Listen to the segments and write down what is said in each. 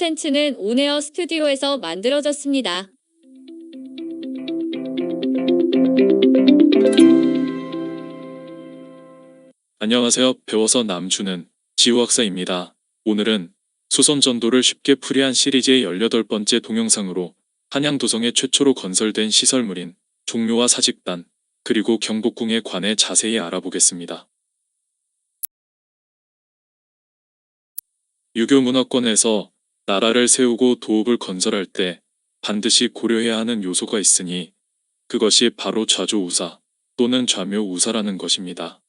콘텐츠는 온에어 스튜디오에서 만들어졌습니다. 안녕하세요. 배워서 남주는 지우학사입니다. 오늘은 수선전도를 쉽게 풀이한 시리즈의 18번째 동영상으로 한양도성에 최초로 건설된 시설물인 종묘와 사직단, 그리고 경복궁에 관해 자세히 알아보겠습니다. 유교 문화권에서 나라를 세우고 도읍을 건설할 때 반드시 고려해야 하는 요소가 있으니 그것이 바로 좌조우사 또는 좌묘우사라는 것입니다.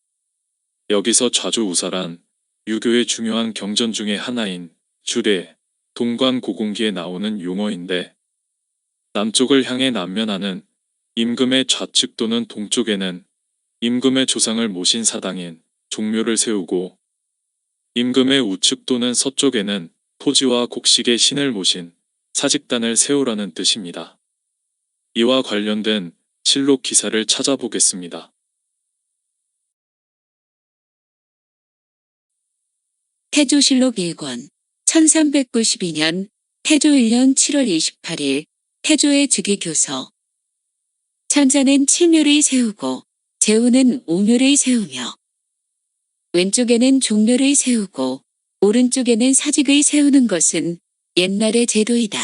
여기서 좌조우사란 유교의 중요한 경전 중의 하나인 주례, 동관 고공기에 나오는 용어인데 남쪽을 향해 남면하는 임금의 좌측 또는 동쪽에는 임금의 조상을 모신 사당인 종묘를 세우고 임금의 우측 또는 서쪽에는 토지와 곡식의 신을 모신 사직단을 세우라는 뜻입니다. 이와 관련된 실록 기사를 찾아보겠습니다. 태조실록 1권 1392년 태조 1년 7월 28일 태조의 즉위교서 천자는 칠묘를 세우고 제후는 오묘를 세우며 왼쪽에는 종묘를 세우고 오른쪽에는 사직을 세우는 것은 옛날의 제도이다.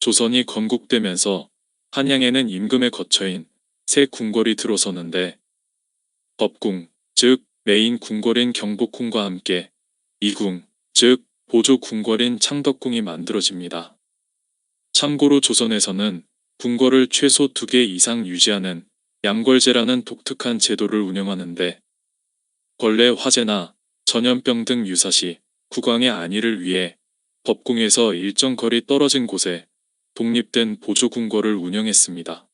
조선이 건국되면서 한양에는 임금의 거처인 새 궁궐이 들어서는데 법궁, 즉 메인 궁궐인 경복궁과 함께 이궁, 즉 보조 궁궐인 창덕궁이 만들어집니다. 참고로 조선에서는 궁궐을 최소 두개 이상 유지하는 양궐제라는 독특한 제도를 운영하는데 벌레 화재나 전염병 등 유사시 국왕의 안위를 위해 법궁에서 일정 거리 떨어진 곳에 독립된 보조궁궐을 운영했습니다.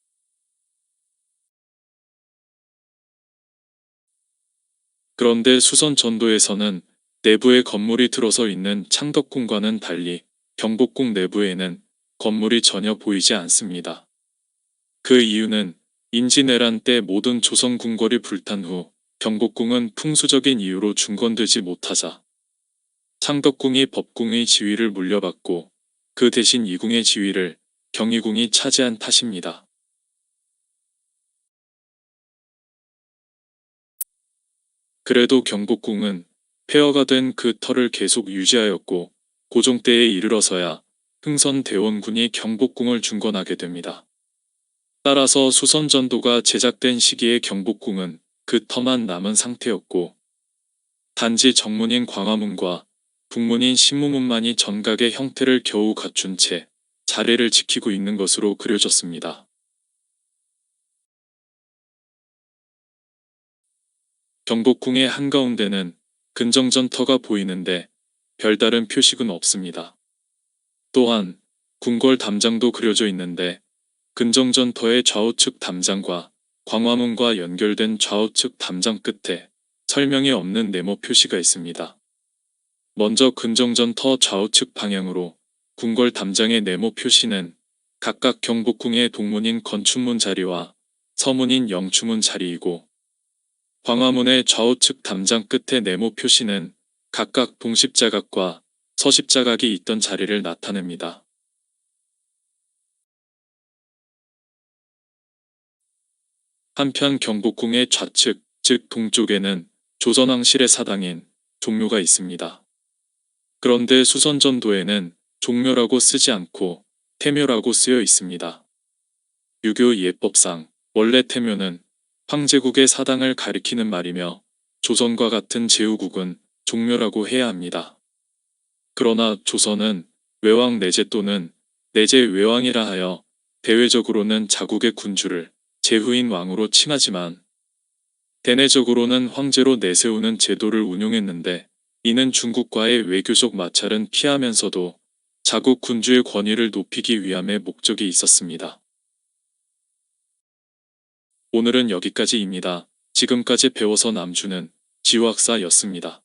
그런데 수선 전도에서는 내부에 건물이 들어서 있는 창덕궁과는 달리 경복궁 내부에는 건물이 전혀 보이지 않습니다. 그 이유는 임진왜란 때 모든 조선 궁궐이 불탄 후 경복궁은 풍수적인 이유로 중건되지 못하자 창덕궁이 법궁의 지위를 물려받고 그 대신 이궁의 지위를 경희궁이 차지한 탓입니다. 그래도 경복궁은 폐허가 된 그 터를 계속 유지하였고 고종 때에 이르러서야 흥선 대원군이 경복궁을 중건하게 됩니다. 따라서 수선전도가 제작된 시기의 경복궁은 그 터만 남은 상태였고 단지 정문인 광화문과 북문인 신무문만이 전각의 형태를 겨우 갖춘 채 자리를 지키고 있는 것으로 그려졌습니다. 경복궁의 한가운데는 근정전터가 보이는데 별다른 표식은 없습니다. 또한 궁궐 담장도 그려져 있는데 근정전터의 좌우측 담장과 광화문과 연결된 좌우측 담장 끝에 설명이 없는 네모 표시가 있습니다. 먼저 근정전터 좌우측 방향으로 궁궐 담장의 네모 표시는 각각 경복궁의 동문인 건춘문 자리와 서문인 영추문 자리이고 광화문의 좌우측 담장 끝의 네모 표시는 각각 동십자각과 서십자각이 있던 자리를 나타냅니다. 한편 경복궁의 좌측, 즉 동쪽에는 조선왕실의 사당인 종묘가 있습니다. 그런데 수선전도에는 종묘라고 쓰지 않고 태묘라고 쓰여 있습니다. 유교 예법상 원래 태묘는 황제국의 사당을 가리키는 말이며 조선과 같은 제후국은 종묘라고 해야 합니다. 그러나 조선은 외왕 내제 또는 내제 외왕이라 하여 대외적으로는 자국의 군주를 제후인 왕으로 칭하지만 대내적으로는 황제로 내세우는 제도를 운용했는데 이는 중국과의 외교적 마찰은 피하면서도 자국 군주의 권위를 높이기 위함의 목적이 있었습니다. 오늘은 여기까지입니다. 지금까지 배워서 남주는 지우학사였습니다.